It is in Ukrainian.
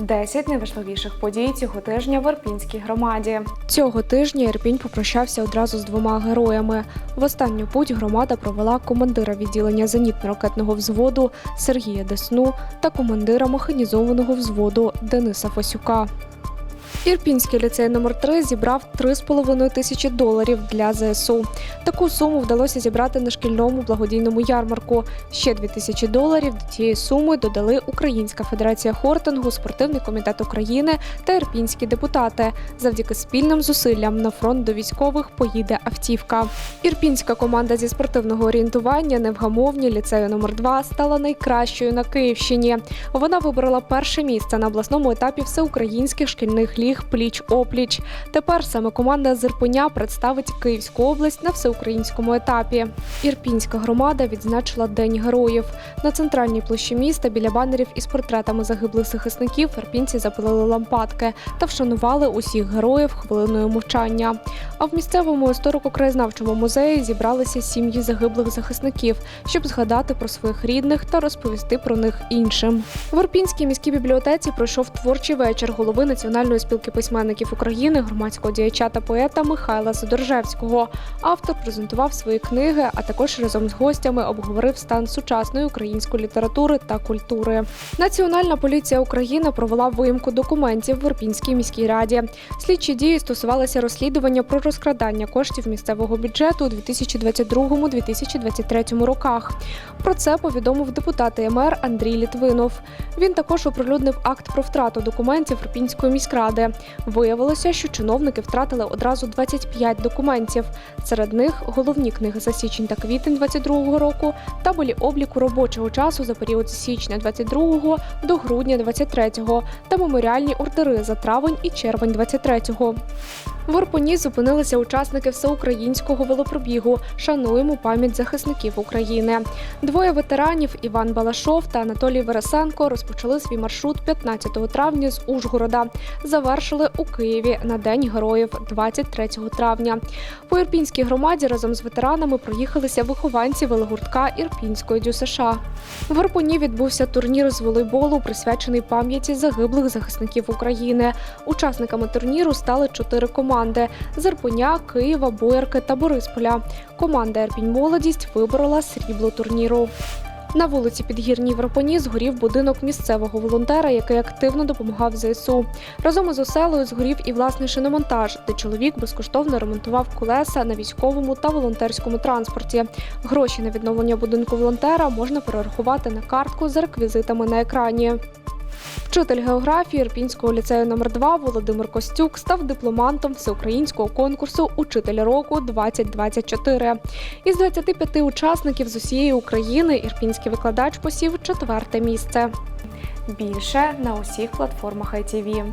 10 найважливіших подій цього тижня в Ірпінській громаді. Цього тижня Ірпінь попрощався одразу з двома героями. В останню путь громада провела командира відділення зенітно-ракетного взводу Сергія Десну та командира механізованого взводу Дениса Фасюка. Ірпінський ліцей номер 3 зібрав 3,5 тисячі доларів для ЗСУ. Таку суму вдалося зібрати на шкільному благодійному ярмарку. Ще 2 тисячі доларів до цієї суми додали Українська федерація хортингу, спортивний комітет України та ірпінські депутати. Завдяки спільним зусиллям на фронт до військових поїде автівка. Ірпінська команда зі спортивного орієнтування невгамовні ліцею номер 2 стала найкращою на Київщині. Вона вибрала перше місце на обласному етапі всеукраїнських шкільних ліг пліч опліч. Тепер саме команда з Ірпеня представить Київську область на всеукраїнському етапі. Ірпінська громада відзначила День героїв. На центральній площі міста біля банерів із портретами загиблих захисників ірпінці запалили лампадки та вшанували усіх героїв хвилиною мовчання. А в місцевому історико-краєзнавчому музеї зібралися сім'ї загиблих захисників, щоб згадати про своїх рідних та розповісти про них іншим. В Ірпінській міській бібліотеці пройшов творчий вечір голови Національної спілки письменників України, громадського діяча та поета Михайла Задоржевського. Автор презентував свої книги, а також разом з гостями обговорив стан сучасної української літератури та культури. Національна поліція України провела виїмку документів в Ірпінській міській раді. Слідчі дії стосувалися розслідування про розкрадання коштів місцевого бюджету у 2022-2023 роках. Про це повідомив депутат ЄМР Андрій Літвинов. Він також оприлюднив акт про втрату документів Ірпінської міськради. Виявилося, що чиновники втратили одразу 25 документів. Серед них головні книги за січень та квітень 22 року, табелі обліку робочого часу за період з січня 22 до грудня 23 та меморіальні ордери за травень і червень 23 в Ірпені зупинилися учасники всеукраїнського велопробігу. Шануємо пам'ять захисників України. Двоє ветеранів Іван Балашов та Анатолій Вересенко розпочали свій маршрут 15 травня з Ужгорода. Завершили у Києві на День героїв 23 травня. По Ірпінській громаді разом з ветеранами проїхалися вихованці велогуртка Ірпінської ДЮСШ. В Ірпені відбувся турнір з волейболу, присвячений пам'яті загиблих захисників України. Учасниками турніру стали чотири команди з Ірпеня, Києва, Боярки та Борисполя. Команда Ірпінь Молодість виборола срібло турніру. На вулиці Підгірній в згорів будинок місцевого волонтера, який активно допомагав ЗСУ. Разом із оселою згорів і власний шиномонтаж, де чоловік безкоштовно ремонтував колеса на військовому та волонтерському транспорті. Гроші на відновлення будинку волонтера можна перерахувати на картку за реквізитами на екрані. Вчитель географії Ірпінського ліцею номер 2 Володимир Костюк став дипломантом всеукраїнського конкурсу Учитель року 2024 Із 25 учасників з усієї України ірпінський викладач посів четверте місце. Більше на усіх платформах ITV.